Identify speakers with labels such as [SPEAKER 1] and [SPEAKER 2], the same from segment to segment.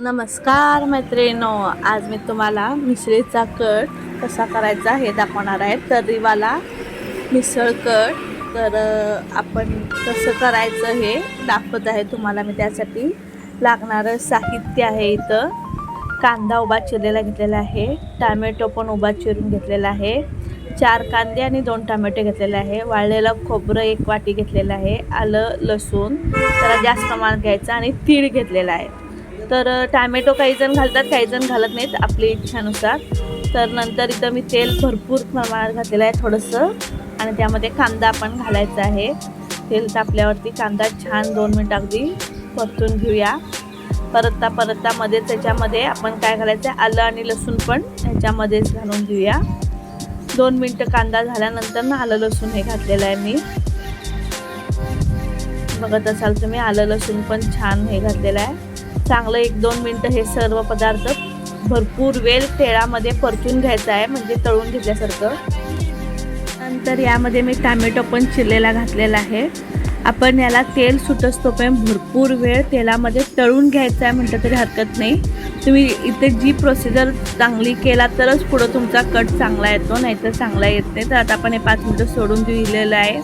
[SPEAKER 1] नमस्कार मैत्रिणो आज मी तुम्हाला मिसळीचा कट कसा करायचा हे दाखवणार आहे. तर्रीवाला मिसळ कट. तर आपण कसं करायचं हे दाखवत आहे तुम्हाला. मी त्यासाठी लागणारं साहित्य आहे इथं. कांदा उभा चिरलेला घेतलेला आहे. टामॅटो पण उभा चिरून घेतलेला आहे. चार कांदे आणि दोन टमॅटो घेतलेले आहे. वाळलेलं खोबरं एक वाटी घेतलेलं आहे. आलं लसूण त्याला जास्त प्रमाणात घ्यायचं आणि तीळ घेतलेलं आहे. तर टॅमॅटो काही जण घालतात काही जण घालत नाहीत आपली इच्छानुसार. तर नंतर इथं मी तेल भरपूर प्रमाणात घातलेलं आहे थोडंसं. आणि त्यामध्ये कांदा पण घालायचा आहे. तेल तापल्यावरती कांदा छान दोन मिनटं अगदी परतून घेऊया. परतता परतता मध्येच त्याच्यामध्ये आपण काय घालायचं आहे? आलं आणि लसूण पण ह्याच्यामध्येच घालून घेऊया. दोन मिनटं कांदा झाल्यानंतर ना आलं लसूण हे घातलेलं आहे मी. बघत असाल तुम्ही आलं लसूण पण छान हे घातलेलं आहे. चांगलं एक दोन मिनटं हे सर्व पदार्थ भरपूर वेळ तेळामध्ये परतून घ्यायचं आहे म्हणजे तळून घेतल्यासारखं. नंतर यामध्ये मी टॅमॅटो पण चिरलेला घातलेला आहे. आपण याला तेल सुटसतो पण भरपूर वेळ तेलामध्ये तळून घ्यायचं आहे म्हटलं तरी हरकत नाही. तुम्ही इथे जी प्रोसिजर चांगली केला तरच पुढं तुमचा कट चांगला येतो नाहीतर चांगला येत नाही. तर आता आपण हे पाच मिनटं सोडून दिलेलं आहे.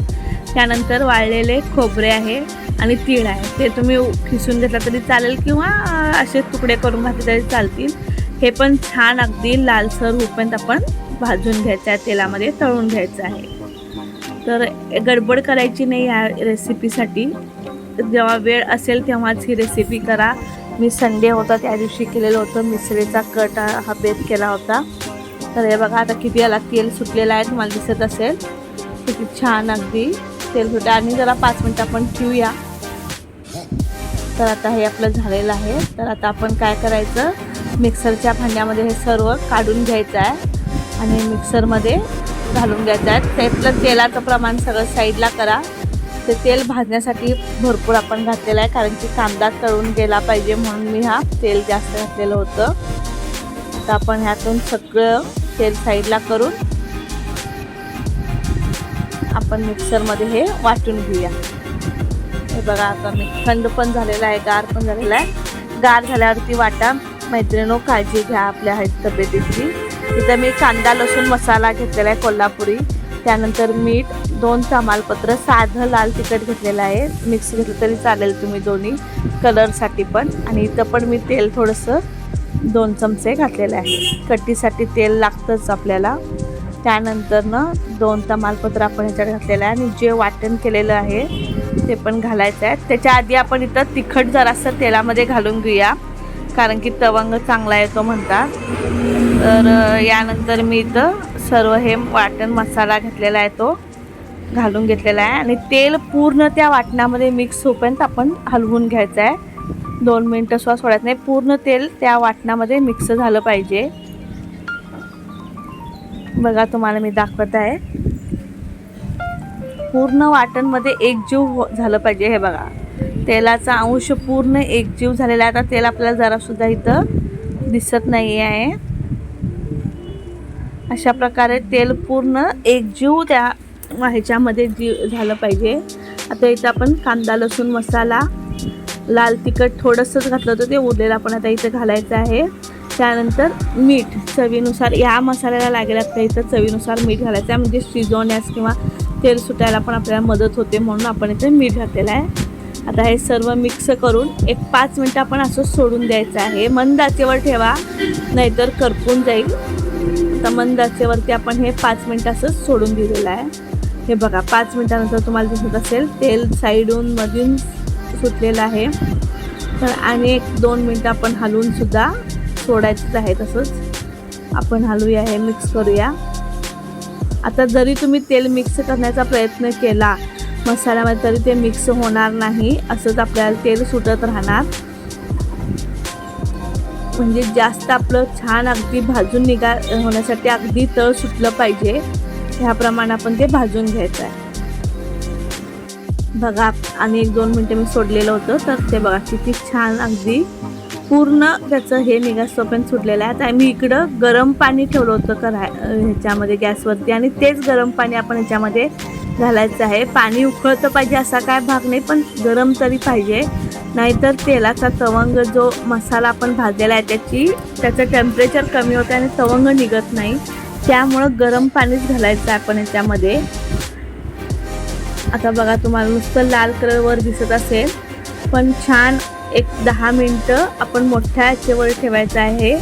[SPEAKER 1] त्यानंतर वाळलेले खोबरे आहे आणि तीळ आहे. ते तुम्ही खिसून घेतला तरी चालेल किंवा असे तुकडे करून घातले तरी चालतील. हे पण छान अगदी लालसर होईपर्यंत आपण भाजून घ्यायचं आहे तेलामध्ये तळून घ्यायचं आहे. तर गडबड करायची नाही या रेसिपीसाठी. जेव्हा वेळ असेल तेव्हाच ही रेसिपी करा. मी संडे होता त्या दिवशी केलेलं होतं. मिसळीचा कट हा हा बेत केला होता. तर हे बघा आता किती याला तेल सुटलेलं आहे तुम्हाला दिसत असेल. किती छान अगदी. तेल सुटलं आणि जरा पाच मिनटं आपण ठेवूया. तर आता हे आपलं झालेलं आहे. तर आता आपण काय करायचं? मिक्सरच्या भांड्यामध्ये हे सर्व काढून घ्यायचं आहे. आणि मिक्सरमध्ये घालून घ्यायचं आहे. त्यातलं तेलाचं प्रमाण सगळं साईडला करा. ते तेल भाजण्यासाठी भरपूर आपण घातलेलं आहे. कारण की कांदा तळून गेला पाहिजे म्हणून मी हा तेल जास्त घातलेलं होतं. तर आपण ह्यातून सगळं तेल साईडला करून आपण मिक्सरमध्ये हे वाटून घेऊया. हे बघा आता मी थंड पण झालेला आहे गार पण झालेला आहे. गार झाल्यावरती वाटा. मैत्रिणो काळजी घ्या आपल्या आहेत तब्येतीची. इथं मी कांदा लसूण मसाला घेतलेला आहे कोल्हापुरी. त्यानंतर मीठ दोन तमालपत्र साधं लाल तिखट घेतलेलं आहे. मिक्स घेतलं तरी चालेल तुम्ही दोन्ही कलरसाठी पण. आणि इथं पण मी तेल थोडंसं दोन चमचे घातलेले आहे. कट्टीसाठी तेल लागतंच आपल्याला. त्यानंतर ना दोन तमालपत्र आपण ह्याच्यात घातलेलं आहे आणि जे वाटण केलेलं आहे ते पण घालायचं आहे. त्याच्या आधी आपण इथं तिखट जरासं तेलामध्ये घालून घेऊया कारण की तवंग चांगला येतो म्हणतात. तर यानंतर मी इथं सर्व हे वाटण मसाला घेतलेला आहे तो घालून घेतलेला आहे आणि तेल पूर्ण त्या वाटणामध्ये मिक्स होईपर्यंत आपण हलवून घ्यायचं आहे. दोन मिनटं सुद्धा सोडायचं नाही. पूर्ण तेल त्या वाटणामध्ये मिक्स झालं पाहिजे. बघा तुम्हाला मी दाखवत आहे. पूर्ण वाटणमध्ये एकजीव हो-, झालं पाहिजे हे बघा. तेलाचा अंश पूर्ण एकजीव झालेला आहे. आता तेल आपल्याला जरासुद्धा इथं दिसत नाही आहे अशा प्रकारे तेल पूर्ण एकजीव त्या ह्याच्यामध्ये जीव झालं पाहिजे. आता इथं आपण कांदा लसूण मसाला लाल तिखट थोडंसंच घातलं होतं ते उरलेलं आपण आता इथं घालायचं आहे. त्यानंतर मीठ चवीनुसार या मसाल्याला लागेल आपल्या इथं चवीनुसार मीठ घालायचं आहे. म्हणजे शिजवण्यास किंवा तेल सुटायला पण आपल्याला मदत होते म्हणून आपण इथे मीठ घातलेलं आहे. आता हे सर्व मिक्स करून एक पाच मिनटं आपण असं सोडून द्यायचं आहे. मंद आचेवर ठेवा नाहीतर करपून जाईल. आता मंद आचेवरती आपण हे पाच मिनटं असं सोडून दिलेलं आहे. हे बघा पाच मिनटानंतर तुम्हाला दिसत असेल तेल साईडून मधून सुटलेलं आहे. तर आणि एक दोन मिनटं आपण हलवूनसुद्धा सोडायचंच आहे तसंच. आपण हलवूया हे मिक्स करूया. आता जरी तुम्ही तेल मिक्स करण्याचा प्रयत्न केला मसाल्यामध्ये तरी ते मिक्स होणार नाही असंच आपल्याला तेल सुटत राहणार. म्हणजे जास्त आपलं छान अगदी भाजून निघा होण्यासाठी अगदी तळ सुटलं पाहिजे. ह्याप्रमाणे आपण ते भाजून घ्यायचं आहे बघा आणि एक दोन मिनटं मी सोडलेलं होतं तर ते बघा किती छान अगदी पूर्ण त्याचं हे निघास तोपर्यंत सुटलेलं आहे. आता मी इकडं गरम पाणी ठेवलं होतं करा ह्याच्यामध्ये गॅसवरती आणि तेच गरम पाणी आपण ह्याच्यामध्ये घालायचं आहे. पाणी उकळतं पाहिजे असा काय भाग नाही पण गरम तरी पाहिजे. नाहीतर तेलाचा तवंग जो मसाला आपण भाजलेला आहे त्याची त्याचं टेम्परेचर कमी होतं आणि तवंग निघत नाही. त्यामुळं गरम पाणीच घालायचं आहे आपण याच्यामध्ये आता बघा तुम्हाला नुसतं लाल कलरवर दिसत असेल पण छान एक दहा मिनटं आपण मोठ्या आचेवर ठेवायचं आहे.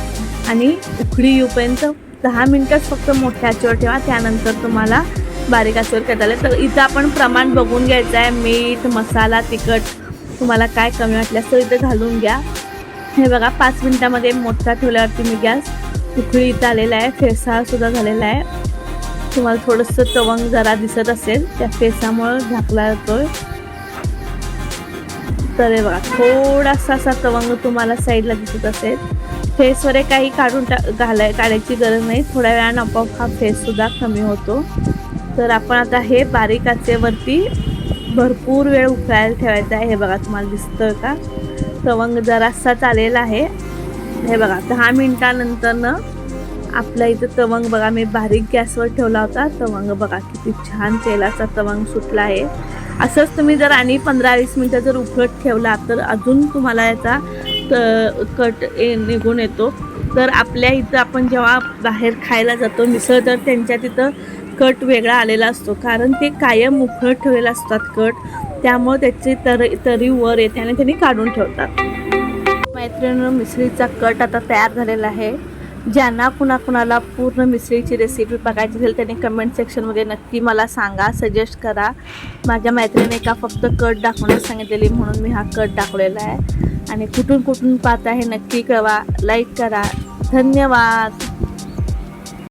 [SPEAKER 1] आणि उकळी येऊपर्यंत दहा मिनटंच फक्त मोठ्या आचेवर ठेवा. त्यानंतर तुम्हाला बारीक आचेवर करता आलं. तर इथं आपण प्रमाण बघून घ्यायचं आहे. मीठ मसाला तिखट तुम्हाला काय कमी वाटल्यास तर इथं घालून घ्या. हे बघा पाच मिनटामध्ये मोठा ठेवल्यावरती मी गॅस उकळी इथं आलेला आहे. फेसाळसुद्धा झालेला आहे. तुम्हाला थोडंसं तवंग जरा दिसत असेल त्या फेसामुळं झाकला जातोय. तर हे बघा थोडासा असा तवंग तुम्हाला साईडला दिसत असेल. फेसवर काही काढून टा घालाय काढायची गरज नाही. थोड्या वेळानं आपोआप हा फेससुद्धा कमी होतो. तर आपण आता हे बारीक आचेवरती भरपूर वेळ उकळायला ठेवायचं आहे. हे बघा तुम्हाला दिसतं का? तवंग जरासाच आलेला आहे. हे बघा दहा मिनटानंतरनं आपल्या इथं तवंग बघा मी बारीक गॅसवर ठेवला होता. तवंग बघा किती छान तेलाचा तवंग सुटला आहे. असंच तुम्ही जर आणि पंधरा वीस मिनटं जर उकळत ठेवला तर अजून तुम्हाला याचा त- कट ए- निघून येतो. तर आपल्या इथं आपण जेव्हा बाहेर खायला जातो मिसळ तर त्यांच्या तिथं कट वेगळा आलेला असतो. कारण ते कायम उकळत ठेवलेला असतात कट. त्यामुळे त्याची तर तरी वर येते आणि त्यांनी काढून ठेवतात. मैत्रिणींनो मिसळीचा कट आता तयार झालेला आहे. ज्यांना कुणाकुणाला पूर्ण मिसळीची रेसिपी बघायची असेल त्यांनी कमेंट सेक्शनमध्ये नक्की मला सांगा सजेस्ट करा. माझ्या मैत्रिणीने का फक्त कट दाखवण्यास सांगितलेली म्हणून मी हा कट दाखवलेला आहे. आणि कुठून कुठून पाहता हे नक्की कळवा. लाईक करा. धन्यवाद.